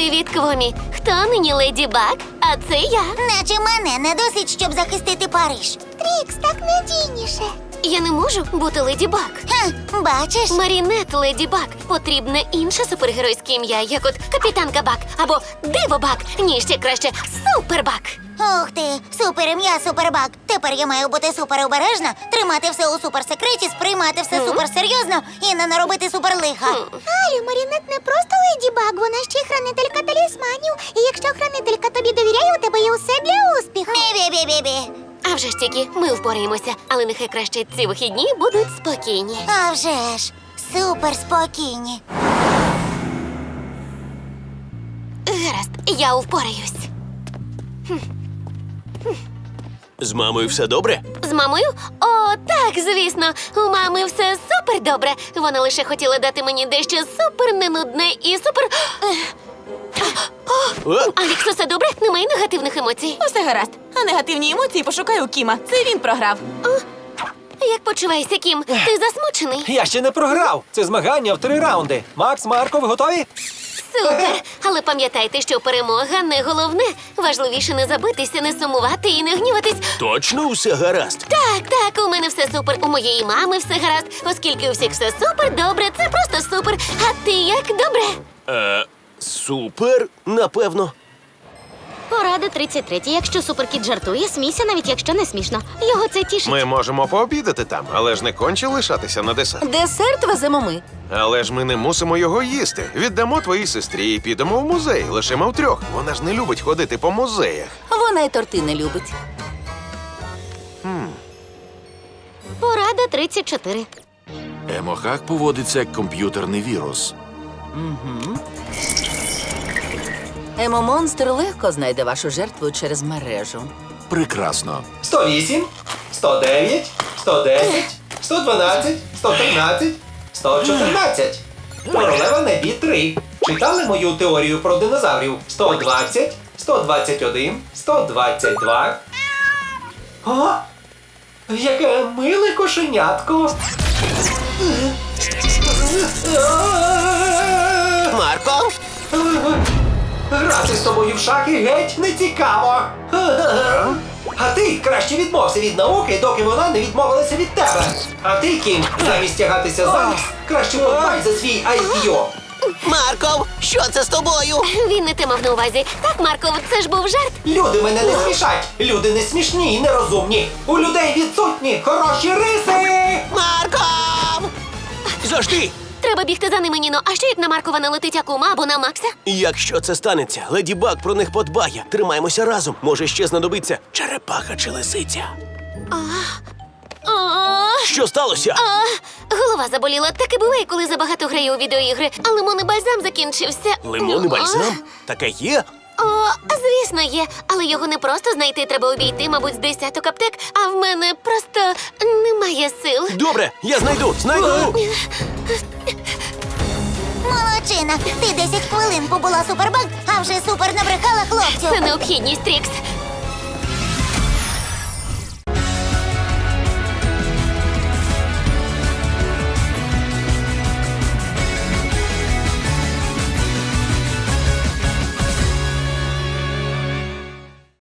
Привіт, Квомі. Хто нині леді Баг? А це я. Наче мене не досить, щоб захистити Париж. Трікс, так надійніше. Я не можу бути леді Баг. Ха, бачиш? Марінет Леді Баг. Потрібне інше супергеройське ім'я, як от Капітанка Баг або Диво Баг. Ні, ще краще Супербаг. Ух ти, супер ім'я, супербак. Тепер я маю бути суперобережна, тримати все у суперсекреті, сприймати все суперсерйозно і не наробити суперлиха. Алю, Марінет не просто леді баг, вона ще й хранителька талісманів. І якщо хранителька тобі довіряє, у тебе є усе для успіху. Бі-бі-бі-бі-бі. А вже ж тільки ми впораємося, але нехай краще ці вихідні будуть спокійні. А вже ж, супер спокійні. Гаразд, я впораюсь. З мамою все добре? З мамою? О, так, звісно. У мами все супер добре. Вона лише хотіла дати мені дещо супер ненудне і супер. Ех, Алікс, усе добре? Немає негативних емоцій. Усе гаразд. А негативні емоції пошукай у Кіма. Це він програв. Як почуваєшся, Кім? Ти засмучений? Я ще не програв. Це змагання в три раунди. Макс, Марко, ви готові? Супер! Але пам'ятайте, що перемога не головне. Важливіше не забитися, не сумувати і не гніватись. точно все гаразд. Так, так, у мене все супер. У моєї мами все гаразд. Оскільки у всіх все супер, добре, це просто супер. А ти як добре? Е, супер, напевно. Порада 33. Якщо суперкіт жартує, смійся, навіть якщо не смішно. Його це тішить. Ми можемо пообідати там, але ж не конче лишатися на десерт. Десерт веземо ми. Але ж ми не мусимо його їсти. Віддамо твоїй сестрі і підемо в музей. Лишимо втрьох. Вона ж не любить ходити по музеях. Вона й торти не любить. Порада 34. Емохак поводиться як комп'ютерний вірус. Емомонстр легко знайде вашу жертву через мережу. Прекрасно. 108, 109, 110, 112, 113, 114. Королева небі 3. Читали мою теорію про динозаврів? 120, 121, 122. О, яке миле кошенятко. Грати з тобою в шахи геть не цікаво. А ти краще відмовся від науки, доки вона не відмовилася від тебе. А ти, Кім, замість тягатися за Алекс, краще подбай за свій IQ. Марко, що це з тобою? Він не те мав на увазі. Так, Марков, це ж був жарт. Люди мене не смішать. Люди не смішні і нерозумні. У людей відсутні хороші риси. Марко! Завжди! Треба бігти за ними, Ніно. А що як на Маркова налетить Акума або на Макса? Якщо це станеться, леді Баг про них подбає. Тримаємося разом. Може, ще знадобиться черепаха чи лисиця. О, Що сталося? а, голова заболіла. Так і буває, коли забагато грає у відеоігри. А лимонний бальзам закінчився. Лимон і бальзам? Таке є? О, звісно, є, але його не просто знайти, треба обійти, мабуть, з десяток аптек, а в мене просто немає сил. Добре, я знайду, знайду! Молодчина, ти 10 хвилин побула супербак, а вже супер набрехала хлопцю. Це необхідність, Трікс.